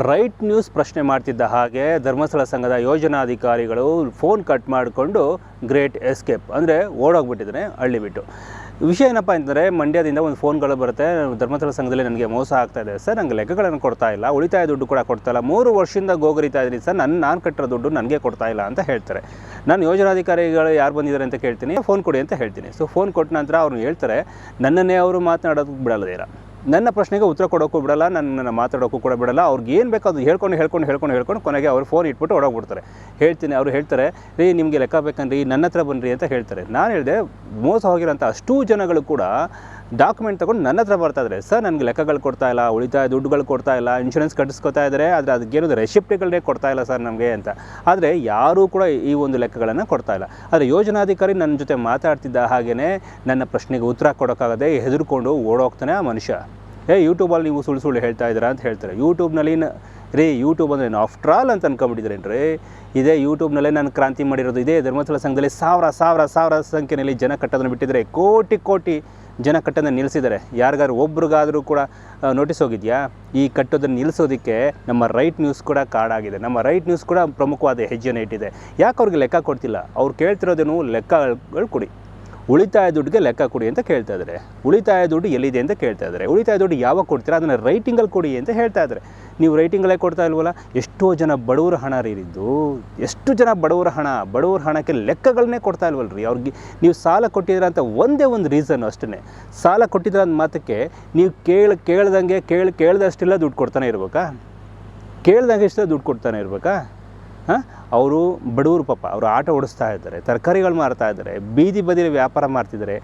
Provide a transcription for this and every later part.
Right news ಪ್ರಶ್ನೆ ಮಾಡ್ತಿದ್ದ ಹಾಗೆ ಧರ್ಮಸ್ಥಳ ಸಂಘದ ಯೋಜನಾಧಿಕಾರಿಗಳು ಫೋನ್ ಕಟ್ ಮಾಡಿಕೊಂಡು ಗ್ರೇಟ್ ಎಸ್ಕೇಪ್ ಅಂದರೆ ಓಡೋಗ್ಬಿಟ್ಟಿದ್ದಾನೆ, ಹಳ್ಳಿ ಬಿಟ್ಟು. ವಿಷಯ ಏನಪ್ಪ ಅಂತಂದರೆ ಮಂಡ್ಯದಿಂದ ಒಂದು ಫೋನ್ಗಳು ಬರುತ್ತೆ, ಧರ್ಮಸ್ಥಳ ಸಂಘದಲ್ಲಿ ನನಗೆ ಮೋಸ ಆಗ್ತಾ ಇದೆ. ಸರ್ ನನಗೆ ಲೆಕ್ಕಗಳನ್ನು ಕೊಡ್ತಾ ಇಲ್ಲ, ಉಳಿತಾಯ ದುಡ್ಡು ಕೂಡ ಕೊಡ್ತಾ ಇಲ್ಲ, ಮೂರು ವರ್ಷದಿಂದ ಗೋಗರಿತಾ ಇದ್ದೀನಿ. ಸರ್ ನನ್ನ ನಾನು ಕಟ್ಟಿರೋ ದುಡ್ಡು ನನಗೆ ಕೊಡ್ತಾ ಇಲ್ಲ ಅಂತ ಹೇಳ್ತಾರೆ. ನಾನು ಯೋಜನಾಧಿಕಾರಿಗಳು ಯಾರು ಬಂದಿದ್ದಾರೆ ಅಂತ ಕೇಳ್ತೀನಿ, ಫೋನ್ ಕೊಡಿ ಅಂತ ಹೇಳ್ತೀನಿ. ಸೊ, ಫೋನ್ ಕೊಟ್ಟ ನಂತರ ಅವ್ರು ಹೇಳ್ತಾರೆ, ನನ್ನನ್ನೇ ಅವರು ಮಾತನಾಡೋದಕ್ಕೆ ಬಿಡಲ್ಲ ನನ್ನ ಪ್ರಶ್ನೆಗೆ ಉತ್ತರ ಕೊಡೋಕ್ಕೂ ಬಿಡಲ್ಲ, ನನ್ನ ಮಾತಾಡೋಕ್ಕೂ ಕೂಡ ಬಿಡಲ್ಲ. ಅವ್ರಿಗೆ ಏನು ಬೇಕೋ ಹೇಳ್ಕೊಂಡು ಹೇಳ್ಕೊಂಡು ಹೇಳ್ಕೊಂಡು ಹೇಳ್ಕೊಂಡು ಕೊನೆಗೆ ಅವ್ರು ಫೋನ್ ಇಟ್ಬಿಟ್ಟು ಹೊಡೋಗ್ಬಿಡ್ತಾರೆ ಹೇಳ್ತೀನಿ, ಅವರು ಹೇಳ್ತಾರೆ, ರೀ ನಿಮಗೆ ಲೆಕ್ಕ ಬೇಕನ್ರಿ ನನ್ನ ಹತ್ರ ಬನ್ನಿರಿ ಅಂತ ಹೇಳ್ತಾರೆ. ನಾನು ಹೇಳಿದೆ, ಮೋಸ ಹೋಗಿರೋಂಥ ಅಷ್ಟೂ ಜನಗಳು ಕೂಡ ಡಾಕ್ಯುಮೆಂಟ್ ತೊಗೊಂಡು ನನ್ನ ಹತ್ರ ಬರ್ತಾ ಸರ್ ನನಗೆ ಲೆಕ್ಕಗಳು ಕೊಡ್ತಾ ಇಲ್ಲ, ಉಳಿತಾಯ ದುಡ್ಡುಗಳು ಕೊಡ್ತಾ ಇಲ್ಲ ಇನ್ಶೂರೆನ್ಸ್ ಕಟ್ಟಿಸ್ಕೊತಾ ಇದ್ದಾರೆ, ಆದರೆ ಅದಕ್ಕೇನು ರೆಸಿಪ್ಟ್ಗಳನ್ನೇ ಕೊಡ್ತಾ ಇಲ್ಲ ಸರ್ ನಮಗೆ ಅಂತ. ಆದರೆ ಯಾರೂ ಕೂಡ ಈ ಒಂದು ಲೆಕ್ಕಗಳನ್ನು ಕೊಡ್ತಾ ಇಲ್ಲ. ಆದರೆ ಯೋಜನಾಧಿಕಾರಿ ನನ್ನ ಜೊತೆ ಮಾತಾಡ್ತಿದ್ದ ಹಾಗೆಯೇ ನನ್ನ ಪ್ರಶ್ನೆಗೆ ಉತ್ತರ ಕೊಡೋಕ್ಕಾಗದೆ ಹೆದರ್ಕೊಂಡು ಓಡೋಗ್ತಾನೆ ಆ ಮನುಷ್ಯ. ಏ ಯೂಟ್ಯೂಬಲ್ಲಿ ನೀವು ಸುಳ್ಳು ಸುಳ್ಳು ಹೇಳ್ತಾ ಇದ್ದೀರಾ ಅಂತ ಹೇಳ್ತಾರೆ. ಯೂಟ್ಯೂಬ್ನಲ್ಲಿ ರೀ ಯೂಟ್ಯೂಬ್ ಅಂದರೆ ಆಫ್ಟರ್ ಆಲ್ ಅಂತ ಅನ್ಕೊಂಬಿಟ್ಟಿದ್ರೇನ್ರಿ ಇದೇ ಯೂಟ್ಯೂಬ್ನಲ್ಲೇ ನಾನು ಕ್ರಾಂತಿ ಮಾಡಿರೋದು, ಇದೇ ಧರ್ಮಸ್ಥಳ ಸಂಘದಲ್ಲಿ ಸಾವಿರ ಸಾವಿರ ಸಾವಿರ ಸಂಖ್ಯೆಯಲ್ಲಿ ಜನ ಕಟ್ಟೋದನ್ನು ಬಿಟ್ಟಿದ್ರೆ ಕೋಟಿ ಕೋಟಿ ಜನ ಕಟ್ಟೋದನ್ನು ನಿಲ್ಲಿಸಿದ್ದಾರೆ. ಯಾರಿಗಾದ್ರು ಒಬ್ರಿಗಾದರೂ ಕೂಡ ನೋಟಿಸ್ ಹೋಗಿದೆಯಾ? ಈ ಕಟ್ಟೋದನ್ನು ನಿಲ್ಲಿಸೋದಕ್ಕೆ ನಮ್ಮ ರೈಟ್ ನ್ಯೂಸ್ ಕೂಡ ಕಾಡಾಗಿದೆ. ನಮ್ಮ ರೈಟ್ ನ್ಯೂಸ್ ಕೂಡ ಪ್ರಮುಖವಾದ ಹೆಜ್ಜೆನ ಇಟ್ಟಿದೆ. ಯಾಕೆ ಅವ್ರಿಗೆ ಲೆಕ್ಕ ಕೊಡ್ತಿಲ್ಲ? ಅವ್ರು ಕೇಳ್ತಿರೋದೇನು ಲೆಕ್ಕಗಳು, ಕೊಡಿ. ಉಳಿತಾಯ ದುಡ್ಡಿಗೆ ಲೆಕ್ಕ ಕೊಡಿ ಅಂತ ಕೇಳ್ತಾ ಇದ್ದಾರೆ. ಉಳಿತಾಯ ದುಡ್ಡು ಎಲ್ಲಿದೆ ಅಂತ ಕೇಳ್ತಾ ಇದ್ದಾರೆ. ಉಳಿತಾಯ ದುಡ್ಡು ಯಾವಾಗ ಕೊಡ್ತೀರಾ? ಅದನ್ನು ರೈಟಿಂಗಲ್ಲಿ ಕೊಡಿ ಅಂತ ಹೇಳ್ತಾ ಇದ್ದಾರೆ. ನೀವು ರೈಟಿಂಗಲ್ಲೇ ಕೊಡ್ತಾ ಇಲ್ವಲ್ಲ? ಎಷ್ಟೋ ಜನ ಬಡವರ ಹಣ ರೀರಿದ್ದು ಎಷ್ಟು ಜನ ಬಡವರ ಹಣ? ಬಡವರ ಹಣಕ್ಕೆ ಲೆಕ್ಕಗಳನ್ನೇ ಕೊಡ್ತಾ ಇಲ್ವಲ್ರಿ. ಅವ್ರಿಗೆ ನೀವು ಸಾಲ ಕೊಟ್ಟಿದ್ದೀರ ಅಂತ ಒಂದೇ ಒಂದು ರೀಸನ್ ಅಷ್ಟೇ ಸಾಲ ಕೊಟ್ಟಿದ್ರ ಅಂದ ಮಾತಕ್ಕೆ ನೀವು ಕೇಳಿ, ಕೇಳ್ದಂಗೆ, ಕೇಳಿ, ಕೇಳ್ದಷ್ಟೆಲ್ಲ ದುಡ್ಡು ಕೊಡ್ತಾನೆ ಇರ್ಬೇಕಾ? ಕೇಳ್ದಂಗೆ ಇಷ್ಟ ದುಡ್ಡು ಕೊಡ್ತಾನೆ ಇರ್ಬೇಕಾ? ಹಾಂ? ಅವರು ಬಡವರು ಪಾಪ, ಅವರು ಆಟ ಓಡಿಸ್ತಾ ಇದ್ದಾರೆ, ತರಕಾರಿಗಳು ಮಾರ್ತಾ ಇದ್ದಾರೆ, ಬೀದಿ ಬದಿಲಿ ವ್ಯಾಪಾರ ಮಾಡ್ತಿದ್ದಾರೆ.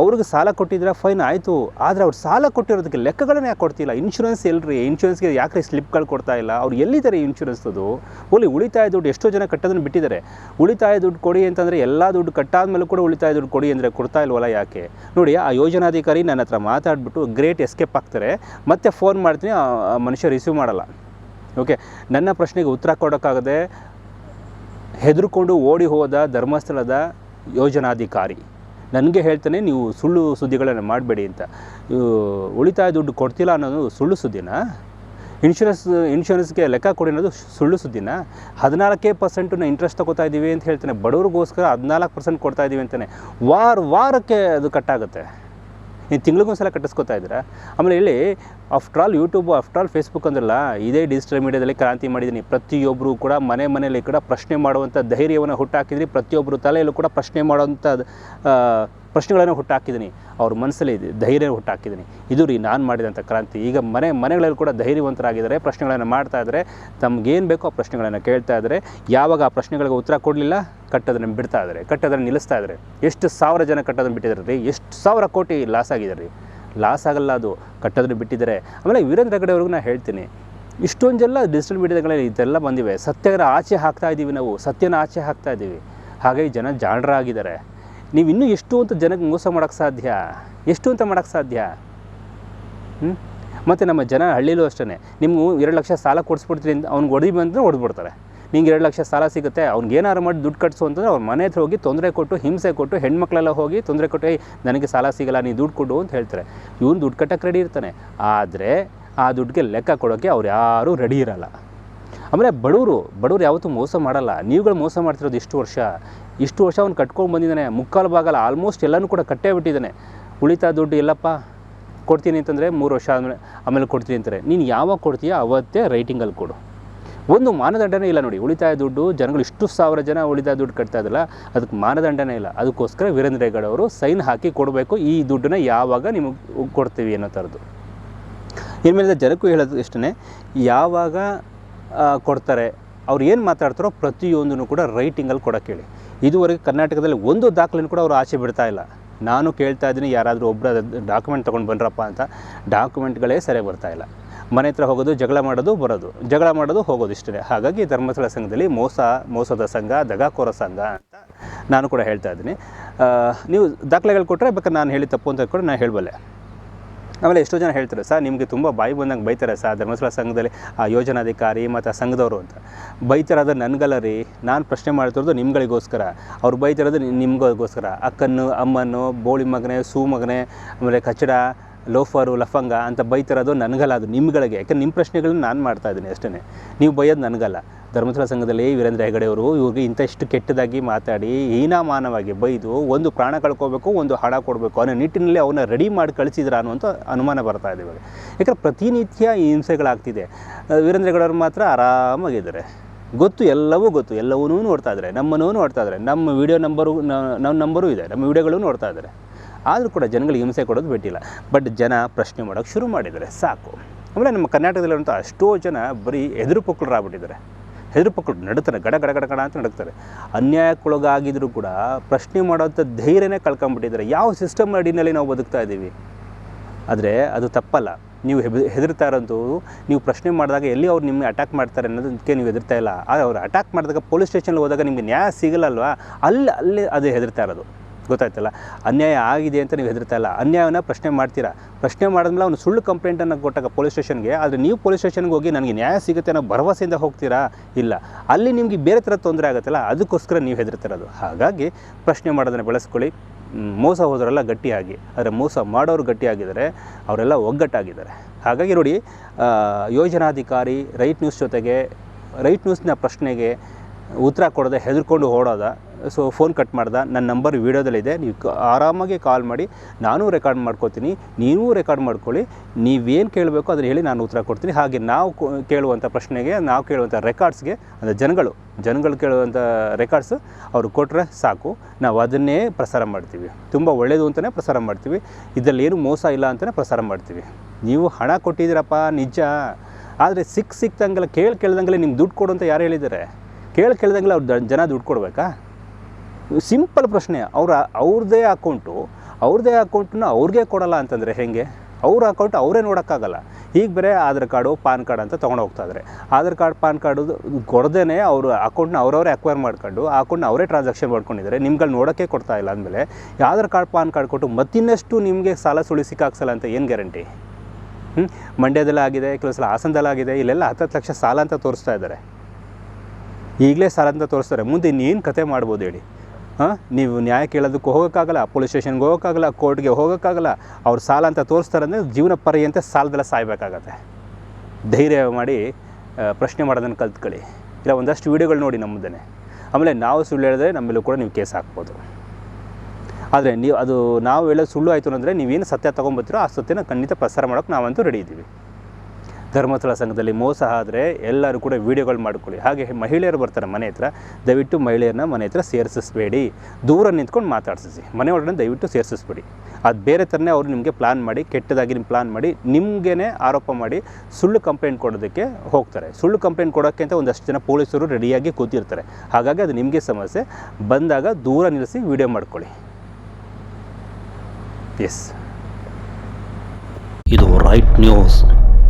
ಅವ್ರಿಗೆ ಸಾಲ ಕೊಟ್ಟಿದ್ರೆ ಫೈನ್ ಆಯಿತು, ಆದರೆ ಅವ್ರು ಸಾಲ ಕೊಟ್ಟಿರೋದಕ್ಕೆ ಲೆಕ್ಕಗಳನ್ನ ಯಾಕೆ ಕೊಡ್ತಿಲ್ಲ? ಇನ್ಶೂರೆನ್ಸ್ ಎಲ್ರಿ? ಇನ್ಶೂರೆನ್ಸ್ಗೆ ಯಾಕೆ ಸ್ಲಿಪ್ಗಳು ಕೊಡ್ತಾ ಇಲ್ಲ? ಅವ್ರು ಎಲ್ಲಿದ್ದಾರೆ ಇನ್ಶೂರೆನ್ಸ್ ಅದು ಓಲಿ ಉಳಿತಾಯ ದುಡ್ಡು ಎಷ್ಟೋ ಜನ ಕಟ್ಟೋದನ್ನು ಬಿಟ್ಟಿದ್ದಾರೆ. ಉಳಿತಾಯ ದುಡ್ಡು ಕೊಡಿ ಅಂತಂದರೆ ಎಲ್ಲ ದುಡ್ಡು ಕಟ್ಟಾದ್ಮೇಲೆ ಕೂಡ ಉಳಿತಾಯ ದುಡ್ಡು ಕೊಡಿ ಅಂದರೆ ಕೊಡ್ತಾ ಇಲ್ವಲ್ಲ ಯಾಕೆ? ನೋಡಿ, ಆ ಯೋಜನಾಧಿಕಾರಿ ನನ್ನ ಹತ್ರ ಮಾತಾಡಿಬಿಟ್ಟು ಗ್ರೇಟ್ ಎಸ್ಕೇಪ್ ಆಗ್ತಾರೆ. ಮತ್ತೆ ಫೋನ್ ಮಾಡ್ತೀನಿ ಮನುಷ್ಯ ರಿಸೀವ್ ಮಾಡಲ್ಲ. ಓಕೆ ನನ್ನ ಪ್ರಶ್ನೆಗೆ ಉತ್ತರ ಕೊಡೋಕ್ಕಾಗದೆ ಹೆದರ್ಕೊಂಡು ಓಡಿ ಹೋದ ಧರ್ಮಸ್ಥಳದ ಯೋಜನಾಧಿಕಾರಿ. ನನಗೆ ಹೇಳ್ತಾನೆ, ನೀವು ಸುಳ್ಳು ಸುದ್ದಿಗಳನ್ನು ಮಾಡಬೇಡಿ ಅಂತ. ಉಳಿತಾಯ ದುಡ್ಡು ಕೊಡ್ತಿಲ್ಲ ಅನ್ನೋದು ಸುಳ್ಳು ಸುದ್ದಿನ? ಇನ್ಶೂರೆನ್ಸ್ ಇನ್ಶೂರೆನ್ಸ್ಗೆ ಲೆಕ್ಕ ಕೊಡಿ ಅನ್ನೋದು ಸುಳ್ಳು ಸುದ್ದಿನ? ಹದಿನಾಲ್ಕೇ ಪರ್ಸೆಂಟನ್ನ ಇಂಟ್ರೆಸ್ಟ್ ತಗೋತಾ ಇದ್ದೀವಿ ಅಂತ ಹೇಳ್ತಾನೆ. ಬಡವ್ರಿಗೋಸ್ಕರ ಹದಿನಾಲ್ಕು ಪರ್ಸೆಂಟ್ ಕೊಡ್ತಾ ಇದ್ದೀವಿ ಅಂತಾನೆ. ವಾರ, ವಾರಕ್ಕೆ ಅದು ಕಟ್ಟಾಗುತ್ತೆ ನೀವು ತಿಂಗಳಿಗೊಂದ್ಸಲ ಕಟ್ಟಿಸ್ಕೊತಾ ಇದ್ದೀರಾ? ಆಮೇಲೆ ಇಲ್ಲಿ after all YouTube after all Facebook ಅಂದ್ರಲ್ಲ, ಇದೇ ಡಿಜಿಟಲ್ ಮೀಡಿಯಾದಲ್ಲಿ ಕ್ರಾಂತಿ ಮಾಡಿದ್ದೀನಿ. ಪ್ರತಿಯೊಬ್ಬರು ಕೂಡ ಮನೆ ಮನೆಯಲ್ಲಿ ಕೂಡ ಪ್ರಶ್ನೆ ಮಾಡುವಂಥ ಧೈರ್ಯವನ್ನು ಹುಟ್ಟಾಕಿದ್ದೀನಿ. ಪ್ರತಿಯೊಬ್ಬರು ತಲೆಯಲ್ಲೂ ಕೂಡ ಪ್ರಶ್ನೆ ಮಾಡುವಂಥ ಪ್ರಶ್ನೆಗಳನ್ನು ಹುಟ್ಟಾಕಿದ್ದೀನಿ. ಅವ್ರ ಮನಸ್ಸಲ್ಲಿ ಧೈರ್ಯ ಹುಟ್ಟಾಕಿದ್ದೀನಿ. ಇದು ರೀ ನಾನು ಮಾಡಿದಂಥ ಕ್ರಾಂತಿ. ಈಗ ಮನೆ ಮನೆಗಳಲ್ಲಿ ಕೂಡ ಧೈರ್ಯವಂತರಾಗಿದ್ದಾರೆ, ಪ್ರಶ್ನೆಗಳನ್ನು ಮಾಡ್ತಾ ಇದ್ದಾರೆ. ತಮಗೇನು ಬೇಕೋ ಆ ಪ್ರಶ್ನೆಗಳನ್ನು ಕೇಳ್ತಾ ಇದ್ದಾರೆ. ಯಾವಾಗ ಆ ಪ್ರಶ್ನೆಗಳಿಗೆ ಉತ್ತರ ಕೊಡಲಿಲ್ಲ? ಕಟ್ಟೋದನ್ನು ಬಿಡ್ತಾ ಇದ್ದಾರೆ, ಕಟ್ಟೋದನ್ನು ನಿಲ್ಲಿಸ್ತಾ ಇದ್ದಾರೆ. ಎಷ್ಟು ಸಾವಿರ ಜನ ಕಟ್ಟೋದನ್ನು ಬಿಟ್ಟಿದ್ದಾರೆ ರೀ? ಎಷ್ಟು ಸಾವಿರ ಕೋಟಿ ಲಾಸ್ ಆಗಿದೆ ರೀ? ಲಾಸ್ ಆಗಲ್ಲ ಅದು. ಕಟ್ಟೋದನ್ನು ಬಿಟ್ಟಿದ್ದಾರೆ. ಆಮೇಲೆ ವೀರೇಂದ್ರ ಹೆಗಡೆ ಅವ್ರಿಗೂ ನಾನು ಹೇಳ್ತೀನಿ, ಇಷ್ಟೊಂದೆಲ್ಲ ಡಿಜಿಟಲ್ ಮೀಡಿಯಾಗಳಲ್ಲಿ ಇದೆಲ್ಲ ಬಂದಿವೆ. ಸತ್ಯಗಳ ಆಚೆ ಹಾಕ್ತಾ ಇದ್ದೀವಿ ನಾವು. ಸತ್ಯನ ಆಚೆ ಹಾಕ್ತಾ ಇದ್ದೀವಿ ಹಾಗಾಗಿ ಜನ ಜಾಣರಾಗಿದ್ದಾರೆ. ನೀವು ಇನ್ನೂ ಎಷ್ಟು ಅಂತ ಜನಕ್ಕೆ ಮೋಸ ಮಾಡೋಕ್ಕೆ ಸಾಧ್ಯ? ಎಷ್ಟು ಅಂತ ಮಾಡೋಕ್ಕೆ ಸಾಧ್ಯ? ಮತ್ತು ನಮ್ಮ ಜನ ಹಳ್ಳಿಲೂ ಅಷ್ಟೇ ನಿಮ್ಗೆ ಎರಡು ಲಕ್ಷ ಸಾಲ ಕೊಡಿಸ್ಬಿಡ್ತೀನಿ ಅಂತ ಅವ್ನಿಗೆ ಹೊಡೆದು ಬಂದರೆ ಹೊಡೆದ್ಬಿಡ್ತಾರೆ ನಿಂಗೆ ಎರಡು ಲಕ್ಷ ಸಾಲ ಸಿಗುತ್ತೆ ಅವ್ನಿಗೆ ಏನಾರು ಮಾಡಿ ದುಡ್ಡು ಕಟ್ಸು ಅಂತಂದ್ರೆ ಅವ್ರ ಮನೆ ಹತ್ರ ಹೋಗಿ ತೊಂದರೆ ಕೊಟ್ಟು ಹಿಂಸೆ ಕೊಟ್ಟು ಹೆಣ್ಮಕ್ಳೆಲ್ಲ ಹೋಗಿ ತೊಂದರೆ ಕೊಟ್ಟು "ಏಯ್, ನನಗೆ ಸಾಲ ಸಿಗಲ್ಲ ನೀನು ದುಡ್ಡು ಕೊಡು ಅಂತ ಹೇಳ್ತಾರೆ. ಇವನು ದುಡ್ಡು ಕಟ್ಟಕ್ಕೆ ರೆಡಿ ಇರ್ತಾನೆ. ಆದರೆ ಆ ದುಡ್ಡಿಗೆ ಲೆಕ್ಕ ಕೊಡೋಕ್ಕೆ ಅವ್ರು ಯಾರೂ ರೆಡಿ ಇರಲ್ಲ. ಆಮೇಲೆ ಬಡವರು ಬಡವರು ಯಾವತ್ತೂ ಮೋಸ ಮಾಡಲ್ಲ. ನೀವುಗಳು ಮೋಸ ಮಾಡ್ತಿರೋದು ಇಷ್ಟು ವರ್ಷ. ಇಷ್ಟು ವರ್ಷ ಅವ್ನು ಕಟ್ಕೊಂಡು ಬಂದಿದ್ದಾನೆ. ಮುಕ್ಕಾಲು ಭಾಗಲ್ಲ ಆಲ್ಮೋಸ್ಟ್ ಎಲ್ಲನೂ ಕೂಡ ಕಟ್ಟೇ ಬಿಟ್ಟಿದ್ದಾನೆ. ಉಳಿತಾ ದುಡ್ಡು ಇಲ್ಲಪ್ಪ ಕೊಡ್ತೀನಿ ಅಂತಂದರೆ ಮೂರು ವರ್ಷ ಆದಮೇಲೆ ಆಮೇಲೆ ಕೊಡ್ತೀನಿ ಅಂತಾರೆ. ನೀನು ಯಾವಾಗ ಕೊಡ್ತೀಯಾ ಅವತ್ತೇ ರೈಟಿಂಗಲ್ಲಿ ಕೊಡು. ಒಂದು ಮಾನದಂಡನೇ ಇಲ್ಲ ನೋಡಿ. ಉಳಿತಾಯ ದುಡ್ಡು, ಜನಗಳು ಇಷ್ಟು ಸಾವಿರ ಜನ ಉಳಿತಾಯ ದುಡ್ಡು ಕಟ್ತಾ ಇದ್ದಲ್ಲ ಅದಕ್ಕೆ ಮಾನದಂಡನೇ ಇಲ್ಲ. ಅದಕ್ಕೋಸ್ಕರ ವೀರೇಂದ್ರ ಹೆಗಡೆ ಅವರು ಸೈನ್ ಹಾಕಿ ಕೊಡಬೇಕು. ಈ ದುಡ್ಡನ್ನ ಯಾವಾಗ ನಿಮಗೆ ಕೊಡ್ತೀವಿ ಅನ್ನೋ ಥರದ್ದು. ಇನ್ಮೇಲೆ ಜನಕ್ಕೂ ಹೇಳೋದು ಇಷ್ಟೇ ಯಾವಾಗ ಕೊಡ್ತಾರೆ, ಅವ್ರು ಏನು ಮಾತಾಡ್ತಾರೋ ಪ್ರತಿಯೊಂದನ್ನು ಕೂಡ ರೈಟಿಂಗಲ್ಲಿ ಕೊಡೋಕೆ ಹೇಳಿ. ಇದುವರೆಗೆ ಕರ್ನಾಟಕದಲ್ಲಿ ಒಂದು ದಾಖಲೆಯನ್ನು ಕೂಡ ಅವರು ಆಚೆ ಬಿಡ್ತಾ ಇಲ್ಲ. ನಾನು ಕೇಳ್ತಾ ಇದ್ದೀನಿ, ಯಾರಾದರೂ ಒಬ್ಬರು ಡಾಕ್ಯುಮೆಂಟ್ ತೊಗೊಂಡು ಬಂದ್ರಪ್ಪ ಅಂತ ಡಾಕ್ಯುಮೆಂಟ್ಗಳೇ ಸರಿಯಾಗಿ ಬರ್ತಾ ಇಲ್ಲ. ಮನೆ ಹತ್ರ ಹೋಗೋದು, ಜಗಳ ಮಾಡೋದು, ಬರೋದು. ಜಗಳ ಮಾಡೋದು ಹೋಗೋದು ಇಷ್ಟೇ ಹಾಗಾಗಿ ಧರ್ಮಸ್ಥಳ ಸಂಘದಲ್ಲಿ ಮೋಸ, ಮೋಸದ ಸಂಘ, ದಗಾಕೋರ ಸಂಘ ಅಂತ ನಾನು ಕೂಡ ಹೇಳ್ತಾ ಇದ್ದೀನಿ. ನೀವು ದಾಖಲೆಗಳು ಕೊಟ್ಟರೆ ಬೇಕಾದ್ರೆ ನಾನು ಹೇಳಿ ತಪ್ಪು ಅಂತ ಕೂಡ ನಾನು ಹೇಳಬಲ್ಲೆ. ಆಮೇಲೆ ಎಷ್ಟೋ ಜನ ಹೇಳ್ತಾರೆ, ಸರ್, ನಿಮಗೆ ತುಂಬ ಬಾಯಿ ಬಂದಂಗೆ ಬೈತಾರೆ ಸರ್ ಧರ್ಮಸ್ಥಳ ಸಂಘದಲ್ಲಿ ಆ ಯೋಜನಾಧಿಕಾರಿ ಮತ್ತು ಆ ಸಂಘದವರು ಅಂತ. ಬೈತಿರೋದು ನನಗಲ್ಲ ರೀ, ನಾನು ಪ್ರಶ್ನೆ ಮಾಡ್ತಿರೋದು ನಿಮ್ಗಳಿಗೋಸ್ಕರ. ಅವ್ರು ಬೈತಿರೋದು ನಿಮ್ಗಳಿಗೋಸ್ಕರ. ಅಕ್ಕನ್ನು, ಅಮ್ಮನ್ನು, ಬೋಳಿ ಮಗನೆ, ಸೂ ಮಗನೇ, ಆಮೇಲೆ ಕಚಡ, ಲೋಫರು, ಲಫಂಗ ಅಂತ ಬೈತಿರೋದು ನನಗಲ್ಲ ಅದು ನಿಮ್ಗಳಿಗೆ. ಯಾಕಂದ್ರೆ ನಿಮ್ಮ ಪ್ರಶ್ನೆಗಳನ್ನ ನಾನು ಮಾಡ್ತಾಯಿದ್ದೀನಿ ಅಷ್ಟೇ ನೀವು ಬೈಯೋದು ನನಗಲ್ಲ. ಧರ್ಮಸ್ಥಳ ಸಂಘದಲ್ಲಿ ವೀರೇಂದ್ರ ಹೆಗಡೆ ಅವರು ಇವ್ರಿಗೆ ಇಂಥಷ್ಟು ಕೆಟ್ಟದಾಗಿ ಮಾತಾಡಿ ಹೀನಾಮಾನವಾಗಿ ಬೈದು ಒಂದು ಪ್ರಾಣ ಕಳ್ಕೋಬೇಕು, ಒಂದು ಹಣ ಕೊಡಬೇಕು ಅನ್ನೋ ನಿಟ್ಟಿನಲ್ಲಿ ಅವನ್ನ ರೆಡಿ ಮಾಡಿ ಕಳಿಸಿದ್ರ ಅನ್ನುವಂಥ ಅನುಮಾನ ಬರ್ತಾ ಇದೆ ಇವಾಗ. ಯಾಕಂದ್ರೆ ಪ್ರತಿನಿತ್ಯ ಈ ಹಿಂಸೆಗಳಾಗ್ತಿದೆ. ವೀರೇಂದ್ರ ಹೆಗಡೆ ಅವರು ಮಾತ್ರ ಆರಾಮಾಗಿದ್ದಾರೆ. ಗೊತ್ತು, ಎಲ್ಲವೂ ಗೊತ್ತು. ಎಲ್ಲವೂ ನೋಡ್ತಾ ಇದ್ದಾರೆ. ನಮ್ಮನ್ನೂ ನೋಡ್ತಾ ಇದ್ದಾರೆ. ನಮ್ಮ ವಿಡಿಯೋ ನಂಬರು ನಮ್ಮ ನಂಬರು ಇದೆ. ನಮ್ಮ ವೀಡಿಯೋಗಳು ನೋಡ್ತಾ ಇದ್ದಾರೆ. ಆದರೂ ಕೂಡ ಜನಗಳಿಗೆ ಹಿಂಸೆ ಕೊಡೋದು ಬಿಟ್ಟಿಲ್ಲ. ಬಟ್ ಜನ ಪ್ರಶ್ನೆ ಮಾಡೋಕ್ಕೆ ಶುರು ಮಾಡಿದ್ದಾರೆ. ಸಾಕು. ಆಮೇಲೆ ನಮ್ಮ ಕರ್ನಾಟಕದಲ್ಲಿರುವಂಥ ಅಷ್ಟೋ ಜನ ಬರೀ ಎದುರು ಪಕ್ಕಳರಾಗ್ಬಿಟ್ಟಿದ್ದಾರೆ ಹೆದರು ಪಕ್ಕಳು ನಡುತ್ತಾರೆ ಗಡ ಗಡ ಗಡ ಗಡ ಅಂತ ನಡುತ್ತಾರೆ ಅನ್ಯಾಯಕ್ಕೊಳಗಾಗಿದ್ರು ಕೂಡ ಪ್ರಶ್ನೆ ಮಾಡೋಂಥ ಧೈರ್ಯನೇ ಕಳ್ಕೊಂಬಿಟ್ಟಿದ್ದಾರೆ. ಯಾವ ಸಿಸ್ಟಮ್ ಅಡಿನಲ್ಲಿ ನಾವು ಬದುಕ್ತಾ ಇದ್ದೀವಿ? ಆದರೆ ಅದು ತಪ್ಪಲ್ಲ. ನೀವು ಹೆದರ್ತಾ ಇರೋದು ನೀವು ಪ್ರಶ್ನೆ ಮಾಡಿದಾಗ ಎಲ್ಲಿ ಅವ್ರು ನಿಮಗೆ ಅಟ್ಯಾಕ್ ಮಾಡ್ತಾರೆ ಅನ್ನೋದಕ್ಕೆ ನೀವು ಹೆದರ್ತಾ ಇಲ್ಲ. ಆದರೆ ಅವ್ರು ಅಟ್ಯಾಕ್ ಮಾಡಿದಾಗ ಪೊಲೀಸ್ ಸ್ಟೇಷನ್ಗೆ ಹೋದಾಗ ನಿಮಗೆ ನ್ಯಾಯ ಸಿಗಲ್ಲಲ್ವಾ ಅಲ್ಲಿ ಅಲ್ಲಿ ಅದು ಹೆದರ್ತಾ ಇರೋದು. ಗೊತ್ತಾಯ್ತಲ್ಲ? ಅನ್ಯಾಯ ಆಗಿದೆ ಅಂತ ನೀವು ಹೆದರ್ತಾ ಇಲ್ಲ. ಅನ್ಯಾಯನ ಪ್ರಶ್ನೆ ಮಾಡ್ತೀರಾ? ಪ್ರಶ್ನೆ ಮಾಡಿದ್ಮೇಲೆ ಅವನು ಸುಳ್ಳು ಕಂಪ್ಲೇಂಟನ್ನು ಕೊಟ್ಟಾಗ ಪೊಲೀಸ್ ಸ್ಟೇಷನ್ಗೆ, ಆದರೆ ನೀವು ಪೊಲೀಸ್ ಸ್ಟೇಷನ್ಗೆ ಹೋಗಿ ನನಗೆ ನ್ಯಾಯ ಸಿಗುತ್ತೆ ಅನ್ನೋ ಭರವಸೆಯಿಂದ ಹೋಗ್ತೀರಾ? ಇಲ್ಲ. ಅಲ್ಲಿ ನಿಮಗೆ ಬೇರೆ ಥರ ತೊಂದರೆ ಆಗುತ್ತಲ್ಲ? ಅದಕ್ಕೋಸ್ಕರ ನೀವು ಹೆದರ್ತಿರೋದು ಹಾಗಾಗಿ ಪ್ರಶ್ನೆ ಮಾಡೋದನ್ನು ಬೆಳೆಸ್ಕೊಳ್ಳಿ. ಮೋಸ ಹೋದರೆಲ್ಲ ಗಟ್ಟಿಯಾಗಿ. ಆದರೆ ಮೋಸ ಮಾಡೋರು ಗಟ್ಟಿಯಾಗಿದ್ದಾರೆ. ಅವರೆಲ್ಲ ಒಗ್ಗಟ್ಟಾಗಿದ್ದಾರೆ. ಹಾಗಾಗಿ ನೋಡಿ ಯೋಜನಾಧಿಕಾರಿ, ರೈಟ್ ನ್ಯೂಸ್ ಜೊತೆಗೆ, ರೈಟ್ ನ್ಯೂಸ್ನ ಪ್ರಶ್ನೆಗೆ ಉತ್ತರ ಕೊಡದೆ ಹೆದರ್ಕೊಂಡು ಓಡೋದ ಸೊ ಫೋನ್ ಕಟ್ ಮಾಡ್ದೆ. ನನ್ನ ನಂಬರ್ ವೀಡಿಯೋದಲ್ಲಿದೆ. ನೀವು ಆರಾಮಾಗಿ ಕಾಲ್ ಮಾಡಿ, ನಾನು ರೆಕಾರ್ಡ್ ಮಾಡ್ಕೋತೀನಿ ನೀವೂ ರೆಕಾರ್ಡ್ ಮಾಡ್ಕೊಳ್ಳಿ, ನೀವೇನು ಕೇಳಬೇಕು ಅದನ್ನು ಹೇಳಿ ನಾನು ಉತ್ತರ ಕೊಡ್ತೀನಿ. ಹಾಗೆ ನಾವು ಕೇಳುವಂಥ ಪ್ರಶ್ನೆಗೆ, ನಾವು ಕೇಳುವಂಥ ರೆಕಾರ್ಡ್ಸ್ಗೆ ಅಂದರೆ ಜನಗಳು ಜನಗಳು ಕೇಳುವಂಥ ರೆಕಾರ್ಡ್ಸ್ ಅವ್ರು ಕೊಟ್ಟರೆ ಸಾಕು. ನಾವು ಅದನ್ನೇ ಪ್ರಸಾರ ಮಾಡ್ತೀವಿ. ತುಂಬ ಒಳ್ಳೆಯದು ಅಂತಲೇ ಪ್ರಸಾರ ಮಾಡ್ತೀವಿ. ಇದರಲ್ಲಿ ಏನು ಮೋಸ ಇಲ್ಲ ಅಂತಲೇ ಪ್ರಸಾರ ಮಾಡ್ತೀವಿ. ನೀವು ಹಣ ಕೊಟ್ಟಿದ್ದೀರಪ್ಪ, ನಿಜ. ಆದರೆ ಸಿಕ್ಕ ಸಿಕ್ತಂಗೆಲ್ಲ ಕೇಳಿ ಕೇಳ್ದಂಗೆಲ್ಲ ನಿಮ್ಗೆ ದುಡ್ಡು ಕೊಡು ಅಂತ ಯಾರು ಹೇಳಿದ್ದಾರೆ? ಕೇಳಿ ಕೇಳ್ದಂಗೆಲ್ಲ ಅವ್ರು ಜನ ದುಡ್ಡು ಕೊಡಬೇಕಾ? ಸಿಂಪಲ್ ಪ್ರಶ್ನೆ, ಅವರ ಅವ್ರದ್ದೇ ಅಕೌಂಟು ಅವ್ರದ್ದೇ ಅಕೌಂಟನ್ನ ಅವ್ರಿಗೆ ಕೊಡಲ್ಲ ಅಂತಂದರೆ ಹೇಗೆ? ಅವ್ರ ಅಕೌಂಟ್ ಅವರೇ ನೋಡೋಕ್ಕಾಗಲ್ಲ. ಈಗ ಬೇರೆ ಆಧಾರ್ ಕಾರ್ಡು, ಪಾನ್ ಕಾರ್ಡ್ ಅಂತ ತೊಗೊಂಡು ಹೋಗ್ತಾ ಇದ್ದಾರೆ ಆಧಾರ್ ಕಾರ್ಡ್, ಪಾನ್ ಕಾರ್ಡು ಕೊಡದೇ ಅವರು ಅಕೌಂಟ್ನ ಅವರವರೇ ಅಕ್ವೈರ್ ಮಾಡ್ಕೊಂಡು, ಆ ಅಕೌಂಟ್ನ ಅವರೇ ಟ್ರಾನ್ಸಾಕ್ಷನ್ ಮಾಡ್ಕೊಂಡಿದ್ದಾರೆ. ನಿಮ್ಗಳು ನೋಡೋಕ್ಕೆ ಕೊಡ್ತಾ ಇಲ್ಲ ಅಂದಮೇಲೆ ಆಧಾರ್ ಕಾರ್ಡ್, ಪಾನ್ ಕಾರ್ಡ್ ಕೊಟ್ಟು ಮತ್ತಿನ್ನಷ್ಟು ನಿಮಗೆ ಸಾಲ ಸುಳಿ ಸಿಕ್ಕಾಕ್ಸಲ್ಲ ಅಂತ ಏನು ಗ್ಯಾರಂಟಿ ಹ್ಞೂ ಆಗಿದೆ, ಕೆಲವು ಸಲ ಹಾಸನದಲ್ಲಾಗಿದೆ ಇಲ್ಲೆಲ್ಲ ಹತ್ತತ್ತು ಲಕ್ಷ ಸಾಲ ಅಂತ ತೋರಿಸ್ತಾ ಇದ್ದಾರೆ. ಈಗಲೇ ಸಾಲ ಅಂತ ತೋರಿಸ್ತಾರೆ. ಮುಂದೆ ಇನ್ನೇನು ಕತೆ ಮಾಡ್ಬೋದು ಹೇಳಿ. ಹಾಂ? ನೀವು ನ್ಯಾಯ ಕೇಳೋದಕ್ಕೆ ಹೋಗೋಕ್ಕಾಗಲ್ಲ ಪೊಲೀಸ್ ಸ್ಟೇಷನ್ಗೆ ಹೋಗೋಕ್ಕಾಗಲ್ಲ ಕೋರ್ಟ್ಗೆ ಹೋಗೋಕ್ಕಾಗಲ್ಲ, ಅವ್ರು ಸಾಲ ಅಂತ ತೋರಿಸ್ತಾರೆ ಅಂದರೆ ಜೀವನ ಪರ್ಯಂತ ಸಾಲದೆಲ್ಲ ಸಾಯ್ಬೇಕಾಗತ್ತೆ. ಧೈರ್ಯ ಮಾಡಿ ಪ್ರಶ್ನೆ ಮಾಡೋದನ್ನು ಕಲ್ತ್ಕೊಳ್ಳಿ. ಇಲ್ಲ, ಒಂದಷ್ಟು ವೀಡಿಯೋಗಳು ನೋಡಿ ನಮ್ಮದೇ ಆಮೇಲೆ ನಾವು ಸುಳ್ಳು ಹೇಳಿದ್ರೆ ನಮ್ಮೇಲೂ ಕೂಡ ನೀವು ಕೇಸ್ ಹಾಕ್ಬೋದು. ಆದರೆ ನೀವು, ಅದು ನಾವು ಹೇಳೋದು ಸುಳ್ಳು ಆಯಿತು ಅಂದರೆ ನೀವೇನು ಸತ್ಯ ತೊಗೊಂಬತ್ತೀರೋ ಆ ಸತ್ಯನ ಖಂಡಿತ ಪ್ರಸಾರ ಮಾಡೋಕ್ಕೆ ನಾವಂತೂ ರೆಡಿ ಇದ್ದೀವಿ ಧರ್ಮಸ್ಥಳ ಸಂಘದಲ್ಲಿ ಮೋಸ ಆದರೆ ಎಲ್ಲರೂ ಕೂಡ ವೀಡಿಯೋಗಳು ಮಾಡ್ಕೊಳ್ಳಿ. ಹಾಗೆ ಮಹಿಳೆಯರು ಬರ್ತಾರೆ ಮನೆ ಹತ್ರ, ದಯವಿಟ್ಟು ಮಹಿಳೆಯರನ್ನ ಮನೆ ಹತ್ರ ಸೇರಿಸಿಸ್ಬೇಡಿ. ದೂರ ನಿಂತ್ಕೊಂಡು ಮಾತಾಡ್ಸಿಸಿ. ಮನೆ ಒಳಗಡೆ ದಯವಿಟ್ಟು ಸೇರಿಸಿಸ್ಬೇಡಿ. ಅದು ಬೇರೆ ಥರನೇ ಅವರು ನಿಮಗೆ ಪ್ಲಾನ್ ಮಾಡಿ, ಕೆಟ್ಟದಾಗಿ ನಿಮ್ಮ ಪ್ಲಾನ್ ಮಾಡಿ ನಿಮಗೇ ಆರೋಪ ಮಾಡಿ ಸುಳ್ಳು ಕಂಪ್ಲೇಂಟ್ ಕೊಡೋದಕ್ಕೆ ಹೋಗ್ತಾರೆ. ಸುಳ್ಳು ಕಂಪ್ಲೇಂಟ್ ಕೊಡೋಕ್ಕೆ ಅಂತ ಒಂದಷ್ಟು ಜನ ಪೊಲೀಸರು ರೆಡಿಯಾಗಿ ಕೂತಿರ್ತಾರೆ. ಹಾಗಾಗಿ ಅದು ನಿಮಗೆ ಸಮಸ್ಯೆ. ಬಂದಾಗ ದೂರ ನಿಲ್ಲಿಸಿ ವೀಡಿಯೋ ಮಾಡ್ಕೊಳ್ಳಿ. ಎಸ್ ಇದು ರೈಟ್ ನ್ಯೂಸ್